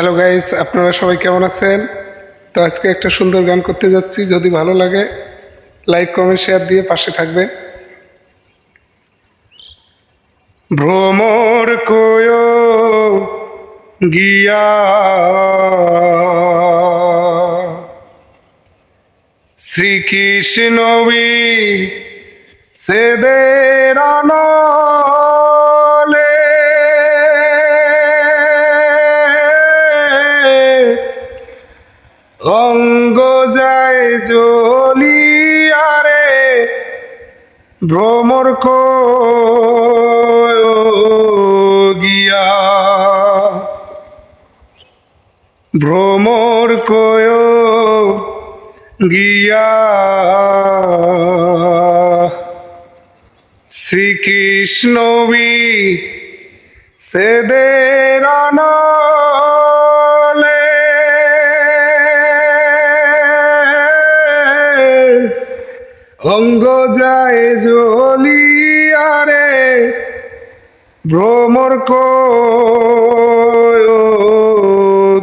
Hello guys আপনারা সবাই কেমন আছেন? তো আজকে একটা সুন্দর গান করতে যাচ্ছি। যদি ভালো লাগে লাইক কমেন্ট শেয়ার দিয়ে পাশে থাকবেন। ভ্রমর কোয় গিয়া। শ্রীকৃষ্ণ সেদের অনলে অঙ্গ যায় জলিয়ারে ভ্রমর গিয়া ভ্রমর কয় গিয়া শ্রীকৃষ্ণ সেদের অনলে অঙ্গ যায় জলিয়ারে ভ্রমর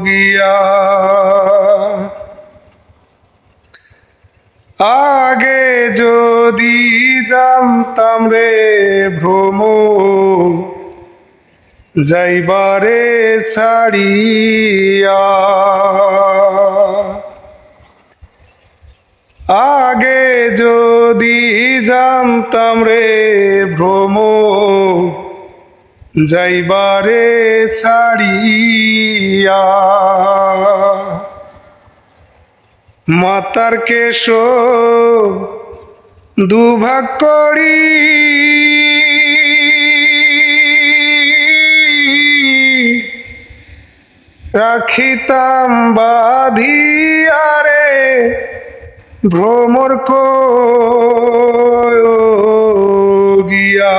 গিয়া। আগে যদি জানতাম রে ভ্রম যাইবারে ছাড়িয়া। আগে যদি জানতাম রে ভ্রম যাইবারে ছাড়িয়া। মাতার কেশ দুভাগ করি। রাখিতাম বাধিয়ারে ভ্রমর গিয়া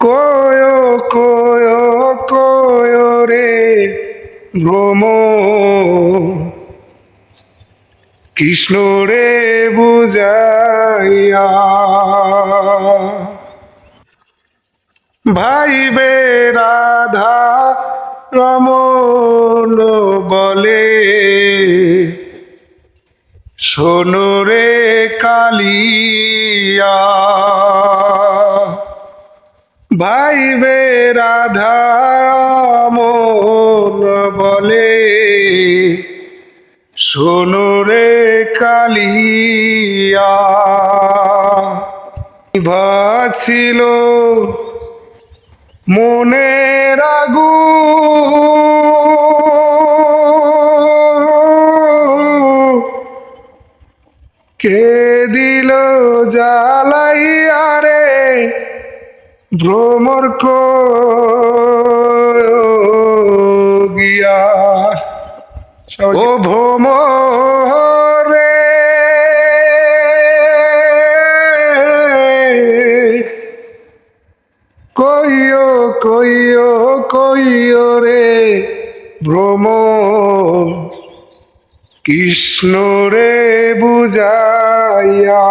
কয় কয় কয় রে ভ্রম কৃষ্ণ রে বুঝাইয়া। ভাই বে রাধা রমন শোনো রে কালিয়া। ভাই বে রাধা মন বলে শোনো রে কালিয়া। ভাছিল মনের আগু কে দিল জ্বালাইয়া রে ভ্রমর গিয়া ও ভ্রমরে কইও কইও কইও রে ভ্রম কৃষ্ণ রে বুঝাইয়া